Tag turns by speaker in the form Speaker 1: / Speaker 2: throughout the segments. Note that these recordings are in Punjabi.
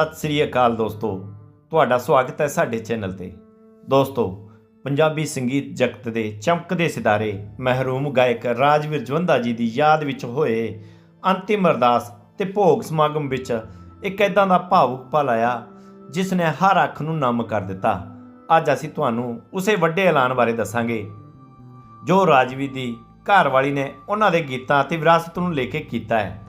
Speaker 1: ਸਤਿ ਸ੍ਰੀ ਅਕਾਲ ਦੋਸਤੋ। ਤੁਹਾਡਾ ਸਵਾਗਤ ਹੈ ਸਾਡੇ ਚੈਨਲ ਤੇ। ਦੋਸਤੋ, ਪੰਜਾਬੀ ਸੰਗੀਤ ਜਗਤ ਦੇ ਚਮਕਦੇ ਸਿਤਾਰੇ ਮਹਿਰੂਮ ਗਾਇਕ ਰਾਜਵੀਰ ਜਵੰਦਾ ਜੀ ਦੀ ਯਾਦ ਵਿੱਚ ਹੋਏ ਅੰਤਿਮ ਅਰਦਾਸ ਤੇ ਭੋਗ ਸਮਾਗਮ ਵਿੱਚ ਇੱਕ ਐਦਾਂ ਦਾ ਭਾਵੁਕ ਪਲ ਆਇਆ ਜਿਸ ਨੇ ਹਰ ਅੱਖ ਨੂੰ ਨਮ ਕਰ ਦਿੱਤਾ। ਅੱਜ ਅਸੀਂ ਤੁਹਾਨੂੰ ਉਸੇ ਵੱਡੇ ਐਲਾਨ ਬਾਰੇ ਦੱਸਾਂਗੇ। ਜੋ ਰਾਜਵੀਰ ਦੀ ਘਰਵਾਲੀ ਨੇ ਉਹਨਾਂ ਦੇ ਗੀਤਾਂ ਅਤੇ ਵਿਰਾਸਤ ਨੂੰ ਲੈ ਕੇ ਕੀਤਾ ਹੈ।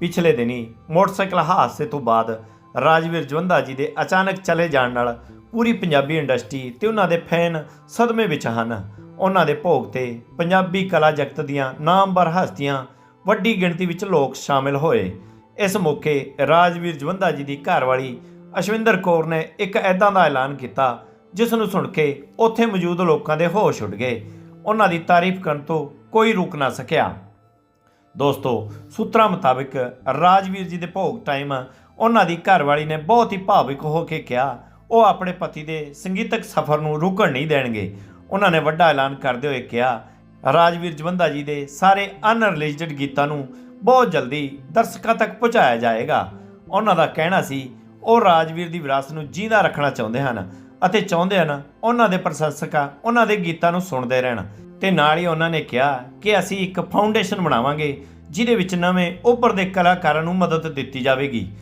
Speaker 1: ਪਿਛਲੇ ਦਿਨੀ ਮੋਟਰਸਾਈਕਲ ਹਾਦਸੇ ਤੋਂ ਬਾਅਦ ਰਾਜਵੀਰ ਜਵੰਦਾ ਜੀ ਦੇ ਅਚਾਨਕ ਚਲੇ ਜਾਣ ਨਾਲ ਪੂਰੀ ਪੰਜਾਬੀ ਇੰਡਸਟਰੀ ਤੇ ਉਹਨਾਂ ਦੇ ਫੈਨ ਸਦਮੇ ਵਿੱਚ ਹਨ। ਉਹਨਾਂ ਦੇ ਭੋਗ ਤੇ ਪੰਜਾਬੀ ਕਲਾ ਜਗਤ ਦੀਆਂ ਨਾਮਵਰ ਹਸਤੀਆਂ ਵੱਡੀ ਗਿਣਤੀ ਵਿੱਚ ਲੋਕ ਸ਼ਾਮਿਲ ਹੋਏ। ਇਸ ਮੌਕੇ ਰਾਜਵੀਰ ਜਵੰਦਾ ਜੀ ਦੀ ਘਰਵਾਲੀ ਅਸ਼ਵਿੰਦਰ ਕੌਰ ਨੇ ਇੱਕ ਐਦਾਂ ਦਾ ਐਲਾਨ ਕੀਤਾ, ਜਿਸ ਨੂੰ ਸੁਣ ਕੇ ਉੱਥੇ ਮੌਜੂਦ ਲੋਕਾਂ ਦੇ ਹੋਸ਼ ਉੱਡ ਗਏ। ਉਹਨਾਂ ਦੀ ਤਾਰੀਫ ਕਰਨ ਤੋਂ ਕੋਈ ਰੁਕ ਨਾ ਸਕਿਆ। ਦੋਸਤੋ, ਸੂਤਰਾਂ ਮੁਤਾਬਕ ਰਾਜਵੀਰ ਜੀ ਦੇ ਭੋਗ ਟਾਈਮ ਉਹਨਾਂ ਦੀ ਘਰਵਾਲੀ ਨੇ ਬਹੁਤ ਹੀ ਭਾਵਿਕ ਹੋ ਕੇ ਕਿਹਾ, ਉਹ ਆਪਣੇ ਪਤੀ ਦੇ ਸੰਗੀਤਕ ਸਫ਼ਰ ਨੂੰ ਰੁਕਣ ਨਹੀਂ ਦੇਣਗੇ। ਉਹਨਾਂ ਨੇ ਵੱਡਾ ਐਲਾਨ ਕਰਦੇ ਹੋਏ ਕਿਹਾ, ਰਾਜਵੀਰ ਜਵੰਦਾ ਜੀ ਦੇ ਸਾਰੇ ਅਨਰਿਲੀਜ਼ਡ ਗੀਤਾਂ ਨੂੰ ਬਹੁਤ ਜਲਦੀ ਦਰਸ਼ਕਾਂ ਤੱਕ ਪਹੁੰਚਾਇਆ ਜਾਏਗਾ। ਉਹਨਾਂ ਦਾ ਕਹਿਣਾ ਸੀ, ਉਹ ਰਾਜਵੀਰ ਦੀ ਵਿਰਾਸਤ ਨੂੰ ਜਿੰਦਾ ਰੱਖਣਾ ਚਾਹੁੰਦੇ ਹਨ ਅਤੇ ਚਾਹੁੰਦੇ ਹਨ ਉਹਨਾਂ ਦੇ ਪ੍ਰਸ਼ੰਸਕਾਂ ਉਹਨਾਂ ਦੇ ਗੀਤਾਂ ਨੂੰ ਸੁਣਦੇ ਰਹਿਣ। ਤੇ ਨਾਲ ਹੀ ਉਹਨਾਂ ਨੇ ਕਿਹਾ ਕਿ ਅਸੀਂ ਇੱਕ ਫਾਊਂਡੇਸ਼ਨ ਬਣਾਵਾਂਗੇ, ਜਿਹਦੇ ਵਿੱਚ ਨਵੇਂ ਉੱਭਰਦੇ ਕਲਾਕਾਰਾਂ ਨੂੰ ਮਦਦ ਦਿੱਤੀ ਜਾਵੇਗੀ।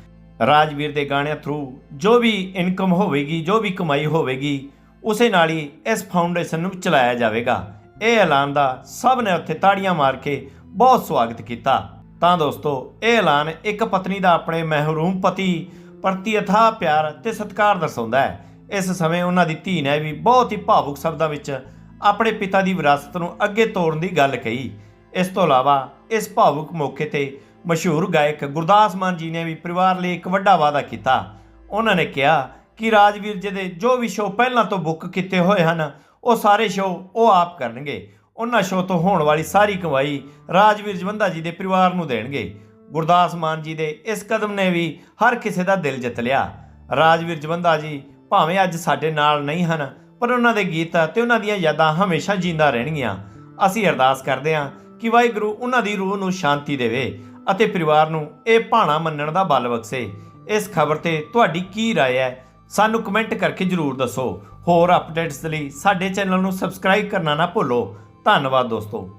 Speaker 1: ਰਾਜਵੀਰ ਦੇ ਗਾਣਿਆਂ ਥਰੂ ਜੋ ਵੀ ਇਨਕਮ ਹੋਵੇਗੀ, ਜੋ ਵੀ ਕਮਾਈ ਹੋਵੇਗੀ, ਉਸੇ ਨਾਲ ਹੀ ਇਸ ਫਾਊਂਡੇਸ਼ਨ ਨੂੰ ਚਲਾਇਆ ਜਾਵੇਗਾ। ਇਹ ਐਲਾਨ ਦਾ ਸਭ ਨੇ ਉੱਥੇ ਤਾੜੀਆਂ ਮਾਰ ਕੇ ਬਹੁਤ ਸਵਾਗਤ ਕੀਤਾ। ਤਾਂ ਦੋਸਤੋ, ਇਹ ਐਲਾਨ ਇੱਕ ਪਤਨੀ ਦਾ ਆਪਣੇ ਮਹਿਰੂਮ ਪਤੀ ਪ੍ਰਤੀ ਅਥਾਹ ਪਿਆਰ ਤੇ ਸਤਿਕਾਰ ਦਰਸਾਉਂਦਾ ਹੈ। ਇਸ ਸਮੇਂ ਉਹਨਾਂ ਦੀ ਧੀ ਨੇ ਵੀ ਬਹੁਤ ਹੀ ਭਾਵੁਕ ਸ਼ਬਦਾਂ ਵਿੱਚ ਆਪਣੇ ਪਿਤਾ ਦੀ ਵਿਰਾਸਤ ਨੂੰ ਅੱਗੇ ਤੋਰਨ ਦੀ ਗੱਲ ਕਹੀ। ਇਸ ਤੋਂ ਇਲਾਵਾ ਇਸ ਭਾਵੁਕ ਮੌਕੇ ਤੇ ਮਸ਼ਹੂਰ ਗਾਇਕ ਗੁਰਦਾਸ ਮਾਨ ਜੀ ਨੇ ਵੀ ਪਰਿਵਾਰ ਲਈ ਇੱਕ ਵੱਡਾ ਵਾਅਦਾ ਕੀਤਾ। ਉਹਨਾਂ ਨੇ ਕਿਹਾ ਕਿ ਰਾਜਵੀਰ ਜੀ ਦੇ ਜੋ ਵੀ ਸ਼ੋਅ ਪਹਿਲਾਂ ਤੋਂ ਬੁੱਕ ਕੀਤੇ ਹੋਏ ਹਨ, ਉਹ ਸਾਰੇ ਸ਼ੋਅ ਉਹ ਆਪ ਕਰਨਗੇ। ਉਹਨਾਂ ਸ਼ੋਅ ਤੋਂ ਹੋਣ ਵਾਲੀ ਸਾਰੀ ਕਮਾਈ ਰਾਜਵੀਰ ਜਵੰਦਾ ਜੀ ਦੇ ਪਰਿਵਾਰ ਨੂੰ ਦੇਣਗੇ। ਗੁਰਦਾਸ ਮਾਨ ਜੀ ਦੇ ਇਸ ਕਦਮ ਨੇ ਵੀ ਹਰ ਕਿਸੇ ਦਾ ਦਿਲ ਜਿੱਤ ਲਿਆ। ਰਾਜਵੀਰ ਜਵੰਦਾ ਜੀ ਭਾਵੇਂ ਅੱਜ ਸਾਡੇ ਨਾਲ ਨਹੀਂ ਹਨ, ਪਰ ਉਹਨਾਂ ਦੇ ਗੀਤ ਤੇ ਉਹਨਾਂ ਦੀਆਂ ਯਾਦਾਂ ਹਮੇਸ਼ਾ ਜਿੰਦਾ ਰਹਿਣਗੀਆਂ। ਅਸੀਂ ਅਰਦਾਸ ਕਰਦੇ ਹਾਂ ਕਿ ਵਾਹਿਗੁਰੂ ਉਹਨਾਂ ਦੀ ਰੂਹ ਨੂੰ ਸ਼ਾਂਤੀ ਦੇਵੇ। ਅਤੇ ਪਰਿਵਾਰ ਨੂੰ ਇਹ ਭਾਣਾ ਮੰਨਣ ਦਾ ਬਲ ਬਖਸ਼ੇ ਇਸ ਖਬਰ ਤੇ ਤੁਹਾਡੀ ਕੀ رائے ਹੈ ਸਾਨੂੰ ਕਮੈਂਟ ਕਰਕੇ ਜਰੂਰ ਦੱਸੋ ਹੋਰ ਅਪਡੇਟਸ ਲਈ ਸਾਡੇ ਚੈਨਲ ਨੂੰ ਸਬਸਕ੍ਰਾਈਬ ਕਰਨਾ ਨਾ ਭੁੱਲੋ ਧੰਨਵਾਦ ਦੋਸਤੋ